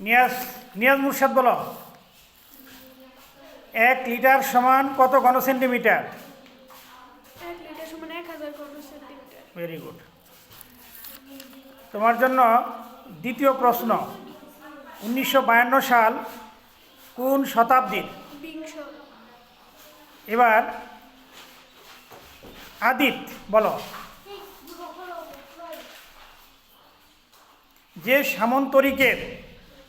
নিয়াজ নিয়াজ মুর্শাদ বলো। এক লিটার সমান কত ঘন সেন্টিমিটার ভেরি গুড তোমার জন্য দ্বিতীয় প্রশ্ন। উনিশশো বায়ান্ন সাল কোন শতাব্দীর? এবার আদিত বলো। যে সামন্তরিকের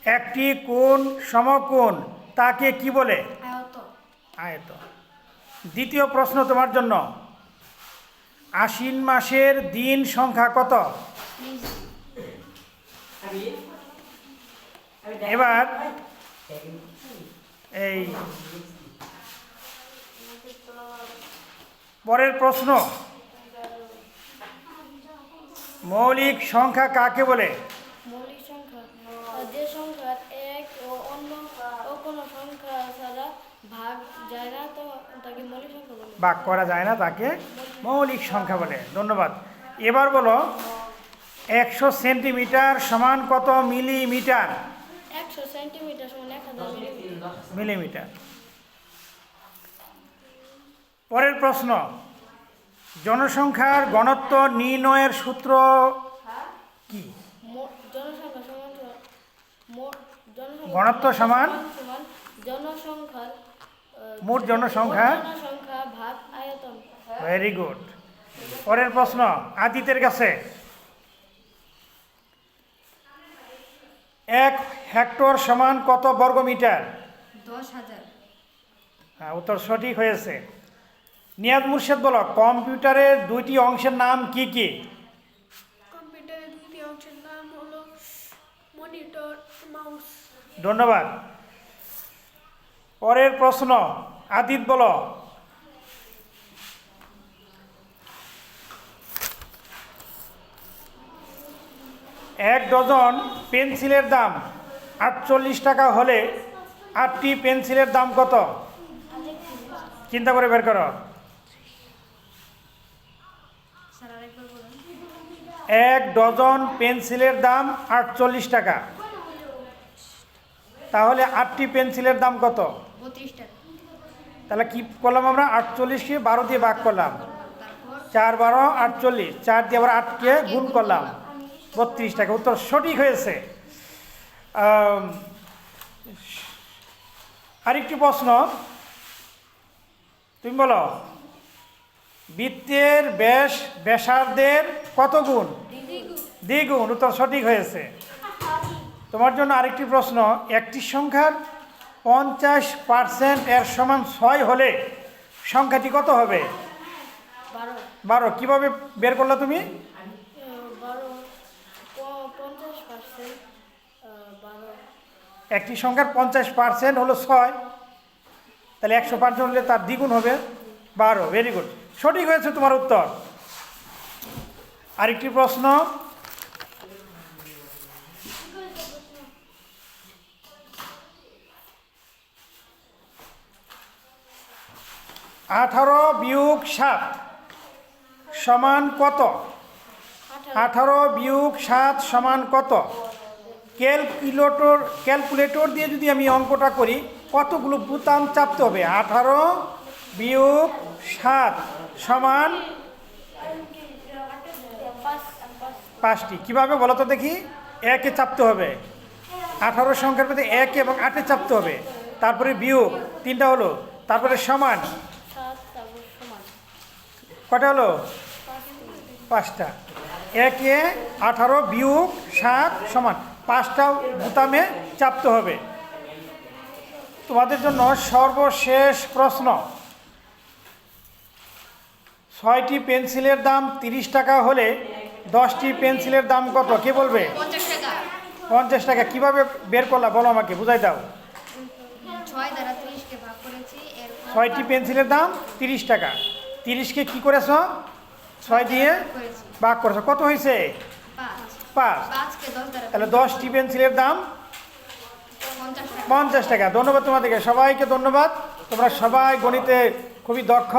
একটি কোণ সমকোণ তাকে কি বলে? আয়ত। আয়ত। দ্বিতীয় প্রশ্ন তোমার জন্য। আশ্বিন মাসের দিন সংখ্যা কত? এবার এই পরের প্রশ্ন। মৌলিক সংখ্যা কাকে বলে মৌলিক সংখ্যা যে সংখ্যার এক ও অন্য ও কোনো সংখ্যা ছাড়া ভাগ যায় না তো তাকে মৌলিক ভাগ করা যায় না তাকে মৌলিক সংখ্যা বলে। ধন্যবাদ। এবার বলো একশো সেন্টিমিটার সমান কত মিলিমিটার? মিলিমিটার। পরের প্রশ্ন জনসংখ্যার ঘনত্ব নির্ণয়ের সূত্র কি? ঘনত্ব সমান? জনসংখ্যার মোট জনসংখ্যা ভাগ আয়তন। ভেরি গুড পরের প্রশ্ন আদিতের কাছে। এক হেক্টর সমান কত বর্গ মিটার দশ হাজার। হ্যাঁ উত্তর সঠিক হয়েছে। নিয়াদ মুর্শেদ বলো কম্পিউটারের দুইটি অংশের নাম কি কি? কম্পিউটারের দুটি অংশের নাম হলো মনিটর মাউস। ধন্যবাদ। পরের প্রশ্ন আদিত বলো এক ডজন পেন্সিলের দাম আটচল্লিশ টাকা হলে আটটি পেন্সিলের দাম কত? চিন্তা করে বের করো। এক ডজন পেন্সিলের দাম আটচল্লিশ টাকা। তাহলে আটটি পেন্সিলের দাম কত? তাহলে কি করলাম আমরা? আটচল্লিশকে বারো দিয়ে ভাগ করলাম। চার বারো আটচল্লিশ। চার দিয়ে আবার আটকে গুণ করলাম। বত্রিশ টাকা। উত্তর সঠিক হয়েছে। আরেকটি প্রশ্ন। তুমি বলো, বৃত্তের ব্যাস ব্যাসার্ধের কত গুণ? দ্বিগুণ। উত্তর সঠিক হয়েছে। তোমার জন্য আরেকটি প্রশ্ন। একটি সংখ্যার পঞ্চাশ পার্সেন্ট এর সমান ছয় হলে সংখ্যাটি কত হবে? বারো। কীভাবে বের করলা তুমি আহ, বারো প- পঞ্চাশ পার্সেন্ট বারো একটি সংখ্যার পঞ্চাশ পার্সেন্ট হলো ছয়। তাহলে একশো পার্সেন্ট হলে তার দ্বিগুণ হবে বারো। ভেরি গুড সঠিক হয়েছে তোমার উত্তর। আরেকটি প্রশ্ন। আঠারো বিয়োগ সাত সমান কত? আঠারো বিয়োগ সাত সমান কত? ক্যালকুলেটর ক্যালকুলেটর দিয়ে যদি আমি অঙ্কটা করি কতগুলো বুতাম চাপতে হবে? আঠারো বিয়োগ সাত সমান পাঁচ পাঁচ পাঁচটি। কীভাবে বলো তো দেখি? একে চাপতে হবে। আঠারো সংখ্যার মধ্যে এক এবং আটে চাপতে হবে। তারপরে বিয়োগ তিনটা হলো। তারপর সমান। কটা হলো? পাঁচটা। একে আঠারো বিয়োগ সাত সমান পাঁচটা বুতামে চাপতে হবে। তোমাদের জন্য সর্বশেষ প্রশ্ন। ছয়টি পেন্সিলের দাম তিরিশ টাকা হলে দশটি পেন্সিলের দাম কত? কে বলবে? পঞ্চাশ টাকা। কীভাবে বের করলা? বলো আমাকে বুঝাই দাও। ছয়টি পেন্সিলের দাম তিরিশ টাকা। তিরিশকে কি করেছ? ছয় দিয়ে বাঘ করেছ। কত হয়েছে? পাঁচ। তাহলে দশটি পেন্সিলের দাম? পঞ্চাশ টাকা। ধন্যবাদ তোমাদেরকে। সবাইকে ধন্যবাদ। তোমরা সবাই গণিতে খুবই দক্ষ।